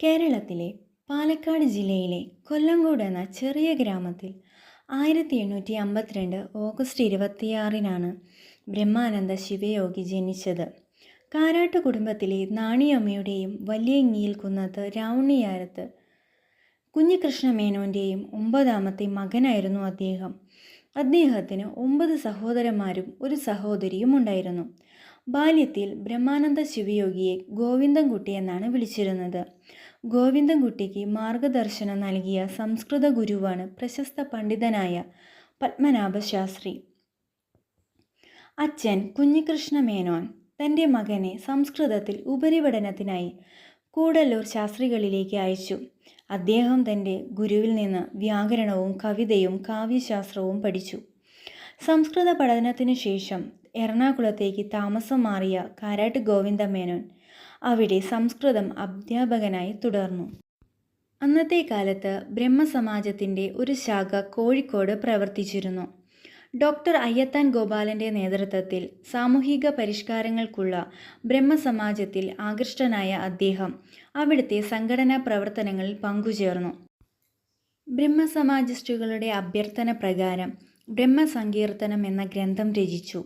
കേരളത്തിലെ പാലക്കാട് ജില്ലയിലെ കൊല്ലങ്കോട് എന്ന ചെറിയ ഗ്രാമത്തിൽ ആയിരത്തി എണ്ണൂറ്റി അമ്പത്തിരണ്ട് ഓഗസ്റ്റ് ഇരുപത്തിയാറിനാണ് ബ്രഹ്മാനന്ദ ശിവയോഗി ജനിച്ചത്. കാരാട്ട് കുടുംബത്തിലെ നാണിയമ്മയുടെയും വലിയങ്ങിയിൽ കുന്നത്ത് രാവണിയാരത്ത് കുഞ്ഞികൃഷ്ണ മേനോന്റെയും ഒമ്പതാമത്തെ മകനായിരുന്നു അദ്ദേഹം. അദ്ദേഹത്തിന് ഒമ്പത് സഹോദരന്മാരും ഒരു സഹോദരിയും ഉണ്ടായിരുന്നു. ബാല്യത്തിൽ ബ്രഹ്മാനന്ദ ശിവയോഗിയെ ഗോവിന്ദൻകുട്ടി എന്നാണ് വിളിച്ചിരുന്നത്. ഗോവിന്ദൻകുട്ടിക്ക് മാർഗദർശനം നൽകിയ സംസ്കൃത ഗുരുവാണ് പ്രശസ്ത പണ്ഡിതനായ പത്മനാഭ ശാസ്ത്രി അച്ഛൻ കുഞ്ഞികൃഷ്ണ മേനോൻ തന്റെ മകനെ സംസ്കൃതത്തിൽ ഉപരിപഠനത്തിനായി കൂടല്ലൂർ ശാസ്ത്രികളിലേക്ക് അയച്ചു. അദ്ദേഹം തന്റെ ഗുരുവിൽ നിന്ന് വ്യാകരണവും കവിതയും കാവ്യശാസ്ത്രവും പഠിച്ചു. സംസ്കൃത പഠനത്തിനു ശേഷം എറണാകുളത്തേക്ക് താമസം മാറിയ കാരാട്ട് ഗോവിന്ദ മേനോൻ അവിടെ സംസ്കൃതം അധ്യാപകനായി തുടർന്നു. അന്നത്തെ കാലത്ത് ബ്രഹ്മസമാജത്തിന്റെ ഒരു ശാഖ കോഴിക്കോട് പ്രവർത്തിച്ചിരുന്നു. ഡോക്ടർ അയ്യത്താൻ ഗോപാലന്റെ നേതൃത്വത്തിൽ സാമൂഹിക പരിഷ്കാരങ്ങൾക്കുള്ള ബ്രഹ്മസമാജത്തിൽ ആകൃഷ്ടനായ അദ്ദേഹം അവിടുത്തെ സംഘടനാ പ്രവർത്തനങ്ങളിൽ പങ്കുചേർന്നു. ബ്രഹ്മസമാജിസ്റ്റുകളുടെ അഭ്യർത്ഥന പ്രകാരം ബ്രഹ്മസങ്കീർത്തനം എന്ന ഗ്രന്ഥം രചിച്ചു.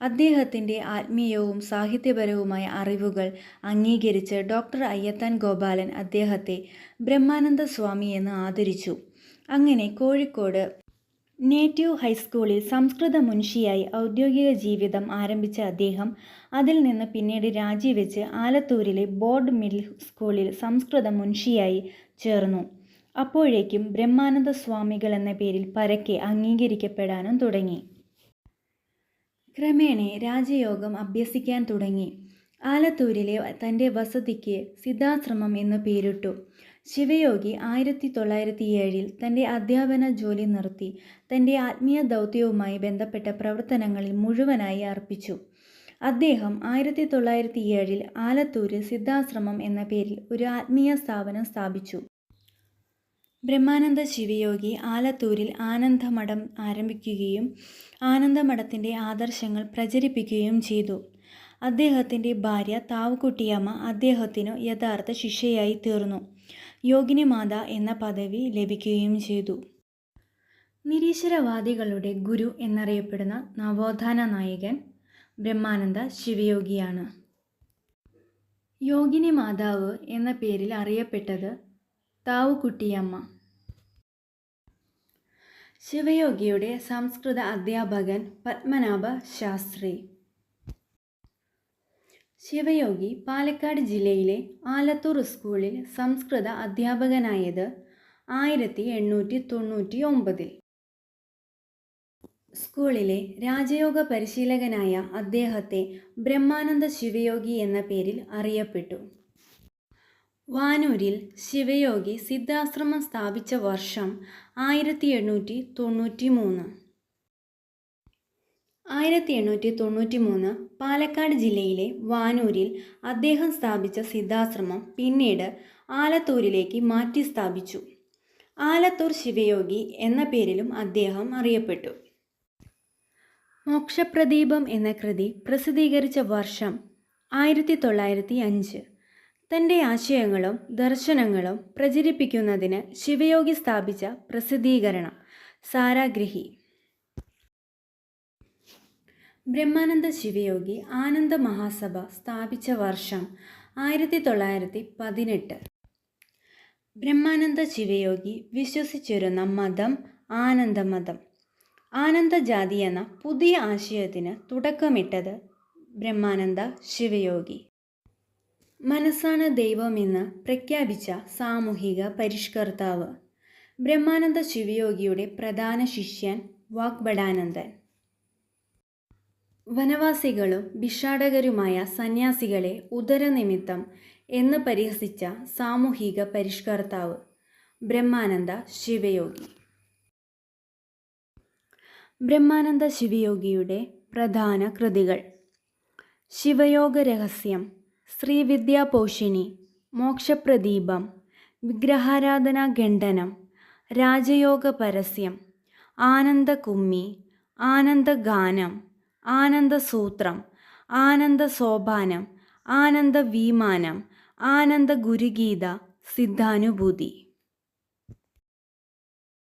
അദ്ദേഹത്തിന്റെ ആത്മീയവും സാഹിത്യപരവുമായ അറിവുകൾ അംഗീകരിച്ച് ഡോക്ടർ അയ്യത്താൻ ഗോപാലൻ അദ്ദേഹത്തെ ബ്രഹ്മാനന്ദ സ്വാമി എന്ന് ആദരിച്ചു. അങ്ങനെ കോഴിക്കോട് നേറ്റീവ് ഹൈസ്കൂളിൽ സംസ്കൃത മുൻഷിയായി ഔദ്യോഗിക ജീവിതം ആരംഭിച്ച അദ്ദേഹം അതിൽ നിന്ന് പിന്നീട് രാജിവെച്ച് ആലത്തൂരിലെ ബോർഡ് മിഡിൽ സ്കൂളിൽ സംസ്കൃത മുൻഷിയായി ചേർന്നു. അപ്പോഴേക്കും ബ്രഹ്മാനന്ദ സ്വാമികൾ എന്ന പേരിൽ പരക്കെ അംഗീകരിക്കപ്പെടാനും തുടങ്ങി. ക്രമേണ രാജയോഗം അഭ്യസിക്കാൻ തുടങ്ങി. ആലത്തൂരിലെ തന്റെ വസതിക്ക് സിദ്ധാശ്രമം എന്ന് പേരിട്ടു. ശിവയോഗി ആയിരത്തി തൊള്ളായിരത്തി ഏഴിൽ തന്റെ അധ്യാപന ജോലി നിർത്തി. തന്റെ ആത്മീയ ദൗത്യവുമായി ബന്ധപ്പെട്ട പ്രവർത്തനങ്ങളിൽ മുഴുവനായി അർപ്പിച്ചു. അദ്ദേഹം ആയിരത്തി തൊള്ളായിരത്തി ഏഴിൽ ആലത്തൂരിൽ സിദ്ധാശ്രമം എന്ന പേരിൽ ഒരു ആത്മീയ സ്ഥാപനം സ്ഥാപിച്ചു. ബ്രഹ്മാനന്ദ ശിവയോഗി ആലത്തൂരിൽ ആനന്ദമഠം ആരംഭിക്കുകയും ആനന്ദമഠത്തിന്റെ ആദർശങ്ങൾ പ്രചരിപ്പിക്കുകയും ചെയ്തു. അദ്ദേഹത്തിന്റെ ഭാര്യ താവുകുട്ടിയമ്മ അദ്ദേഹത്തിനു യഥാർത്ഥ ശിഷ്യയായി തീർന്നു. യോഗിനി യോഗിനിമാത എന്ന പദവി ലഭിക്കുകയും ചെയ്തു. നിരീശ്വരവാദികളുടെ ഗുരു എന്നറിയപ്പെടുന്ന നവോത്ഥാന നായകൻ ബ്രഹ്മാനന്ദ ശിവയോഗിയാണ്. യോഗിനി മാതാവ് എന്ന പേരിൽ അറിയപ്പെട്ടത് താവുകുട്ടിയമ്മ. ശിവയോഗിയുടെ സംസ്കൃത അധ്യാപകൻ പത്മനാഭ ശാസ്ത്രി. ശിവയോഗി പാലക്കാട് ജില്ലയിലെ ആലത്തൂർ സ്കൂളിൽ സംസ്കൃത അധ്യാപകനായത് ആയിരത്തി എണ്ണൂറ്റി തൊണ്ണൂറ്റി ഒമ്പതിൽ സ്കൂളിലെ രാജയോഗ പരിശീലകനായ അദ്ദേഹത്തെ ബ്രഹ്മാനന്ദ ശിവയോഗി എന്ന പേരിൽ അറിയപ്പെട്ടു. വാനൂരിൽ ശിവയോഗി സിദ്ധാശ്രമം സ്ഥാപിച്ച വർഷം ആയിരത്തി എണ്ണൂറ്റി തൊണ്ണൂറ്റി മൂന്ന് ആയിരത്തി എണ്ണൂറ്റി തൊണ്ണൂറ്റി മൂന്ന് പാലക്കാട് ജില്ലയിലെ വാനൂരിൽ അദ്ദേഹം സ്ഥാപിച്ച സിദ്ധാശ്രമം പിന്നീട് ആലത്തൂരിലേക്ക് മാറ്റി സ്ഥാപിച്ചു. ആലത്തൂർ ശിവയോഗി എന്ന പേരിലും അദ്ദേഹം അറിയപ്പെട്ടു. മോക്ഷപ്രദീപം എന്ന കൃതി പ്രസിദ്ധീകരിച്ച വർഷം ആയിരത്തി തൊള്ളായിരത്തി അഞ്ച് തന്റെ ആശയങ്ങളും ദർശനങ്ങളും പ്രചരിപ്പിക്കുന്നതിന് ശിവയോഗി സ്ഥാപിച്ച പ്രസിദ്ധീകരണം സാരാഗ്രഹി. ബ്രഹ്മാനന്ദ ശിവയോഗി ആനന്ദ മഹാസഭ സ്ഥാപിച്ച വർഷം ആയിരത്തി തൊള്ളായിരത്തി പതിനെട്ട് ബ്രഹ്മാനന്ദ ശിവയോഗി വിശ്വസിച്ചിരുന്ന മതം ആനന്ദമതം. ആനന്ദജാതി എന്ന പുതിയ ആശയത്തിന് തുടക്കമിട്ടത് ബ്രഹ്മാനന്ദ ശിവയോഗി. മനസ്സാണ് ദൈവമെന്ന് പ്രഖ്യാപിച്ച സാമൂഹിക പരിഷ്കർത്താവ്. ബ്രഹ്മാനന്ദ ശിവയോഗിയുടെ പ്രധാന ശിഷ്യൻ വാഗ്ബടാനന്ദൻ വനവാസികളും ഭിക്ഷാടകരുമായ സന്യാസികളെ ഉദരനിമിത്തം എന്ന് പരിഹസിച്ച സാമൂഹിക പരിഷ്കർത്താവ് ബ്രഹ്മാനന്ദ ശിവയോഗി. ബ്രഹ്മാനന്ദ ശിവയോഗിയുടെ പ്രധാന കൃതികൾ. ശിവയോഗ രഹസ്യം ശ്രീവിദ്യാപോഷിണി മോക്ഷപ്രദീപം വിഗ്രഹാരാധനാ ഖണ്ഡനം രാജയോഗ പരസ്യം ആനന്ദകുമ്മി ആനന്ദഗാനം ആനന്ദസൂത്രം ആനന്ദസോപാനം ആനന്ദവിമാനം ആനന്ദഗുരുഗീത സിദ്ധാനുഭൂതി.